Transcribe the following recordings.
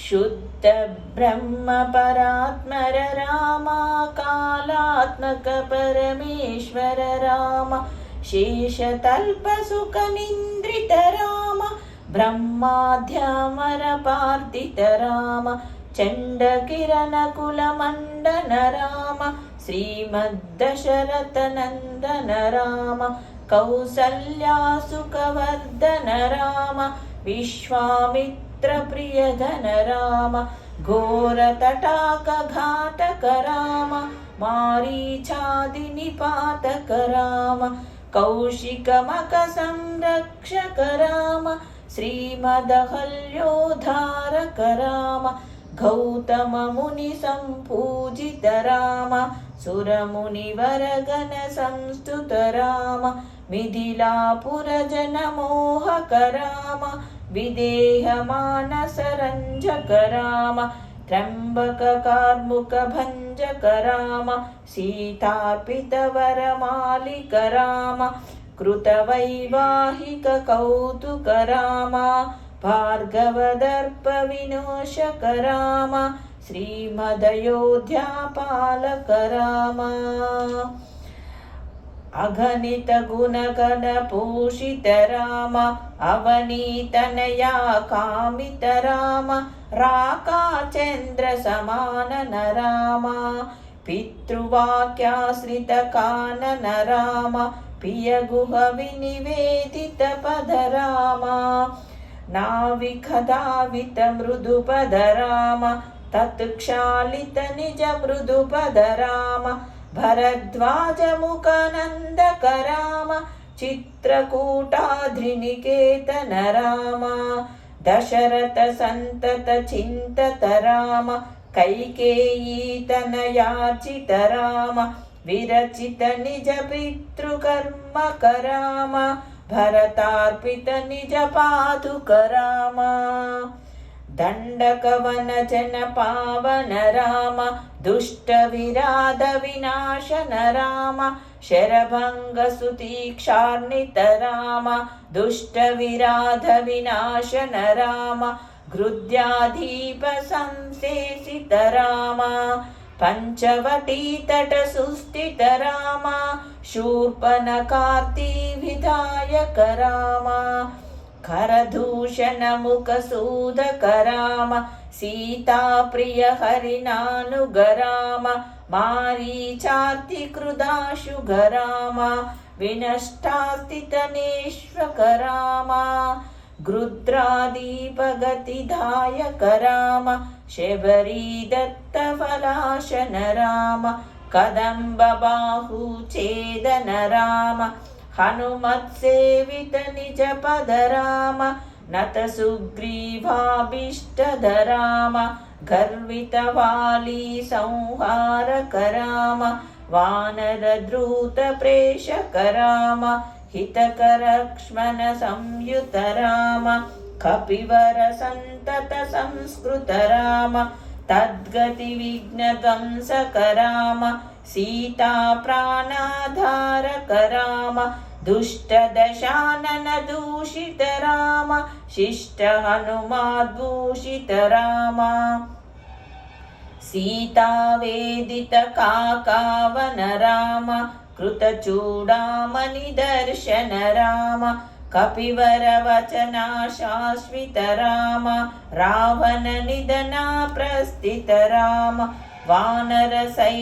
शुद्धब्रह्म परात्मर राम कालात्मक राम शेषतल्पसुखनिन्द्रित राम चण्डकिरणकुलमण्डन राम श्रीमद्दशरथनन्दन राम कौसल्यासुखवर्धन राम विश्वामित्र विश्वामित्रप्रियधन राम घोरतटाकघातक राम मारीचादिनिपातक राम कौशिकमकसंरक्षक राम श्रीमदहल्योद्धारक राम गौतममुनिसम्पूजित राम सुरमुनिवरगण संस्तुत राम मिथिलापुरजनमोहक राम विदेहमानसरञ्जक राम त्र्यम्बककार्मुकभञ्जक राम सीतार्पितवरमालिक राम कृतवैवाहिक कौतुक राम भार्गवदर्पविनाशक राम श्रीमदयोध्यापालक राम अगणित गुणगणपूषित राम अवनीतनया कामित राम राकाचन्द्रसमानन राम पितृवाक्याश्रित कानन राम पियगुह विनिवेदित पद राम नाविकदावित मृदुपद राम तत्क्षालित निज मृदुपद राम भरद्वाजमुखनन्दक राम चित्रकूटाद्रिनिकेतन राम दशरथ सन्तत चिन्तत राम कैकेयीतनयार्चित राम विरचित निज पितृकर्मक राम भरतार्पित निज पादुक राम दण्डकवनजन पावन राम दुष्टविराधविनाशन राम शरभङ्गसुतीक्षार्णित राम दुष्टविराधविनाशन राम गृध्याधीप संसेसित राम पञ्चवटीतटसुस्थित राम शूर्पणकार्ती विधायक राम करदूषणमुखसूदक राम सीताप्रिय हरिणानुग राम मारीचातिकृदाशुग राम विनष्टास्तितनेष्वक राम गृद्रादीपगतिदायक राम शबरीदत्तफलाशन राम कदम्बबाहुछेदन राम हनुमत्सेवित निजपद राम नत सुग्रीवाभीष्टद राम गर्वितवाली संहारक राम वानरद्रूतप्रेषक राम हितकरक्ष्मण संयुत राम तद्गतिविघ्नत्वं सकराम सीता प्राणाधारकराम दुष्टदशानूषितराम शिष्टहनुमाद्दूषितराम सीता वेदितकावन राम कृतचूडामनिदर्शन राम सीतावेदित काकावन राम कृतचूडामणिदर्शन राम कपिवर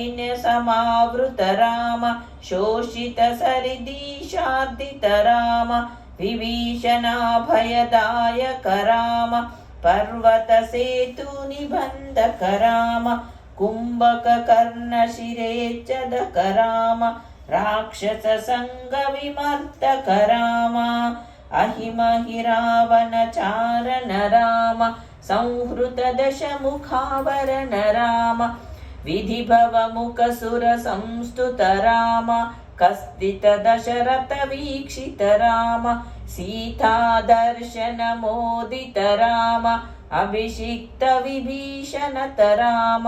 वचना शाश्वित राम राक्षससङ्गविमर्तक राम अहिमहि रावनचारण राम संहृत राम मुखावरण राम विधि भवमुख सुरसंस्तुतराम राम अभिषिक्तविभीषणत राम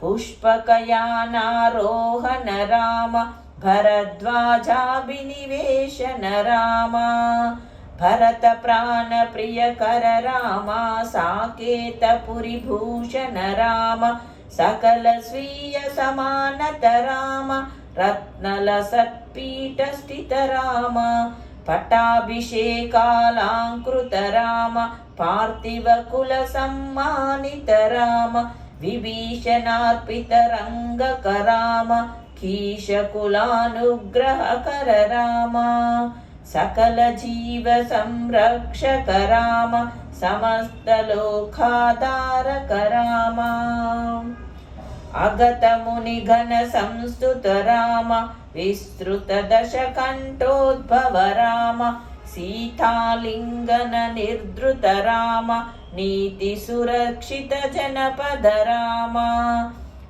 पुष्पकयानारोहण राम राक्षस सङ्ग विमर्दक राम अहिमहि रावण चारण राम संहृत दशमुखावरण राम विधिभवमुखसुर संस्तुत राम कस्तित दशरथ वीक्षित राम सीता दर्शन मोदित राम अभिषिक्त विभीषणत राम पुष्पकयानारोहण राम कीशकुलानुग्रहकर राम सकल जीव संरक्षक राम समस्तलोकाधारक राम अगतमुनिघन संस्तुत राम विस्तृतदशकण्ठोद्भव राम सीतालिङ्गन निर्धृत राम नीतिसुरक्षितजनपद राम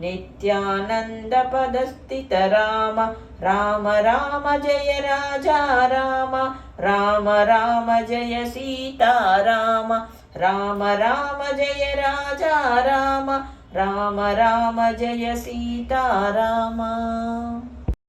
అగతముని ఘన సంస్థుత రామ విస్తృత దశ కంఠోద్భవ రామ సీతాలింగన నిర్ధృత రామ నీతి సురక్షిత జనపద రామ విపిన త్యాజిత జనక జరామ కారితలావన సురవధ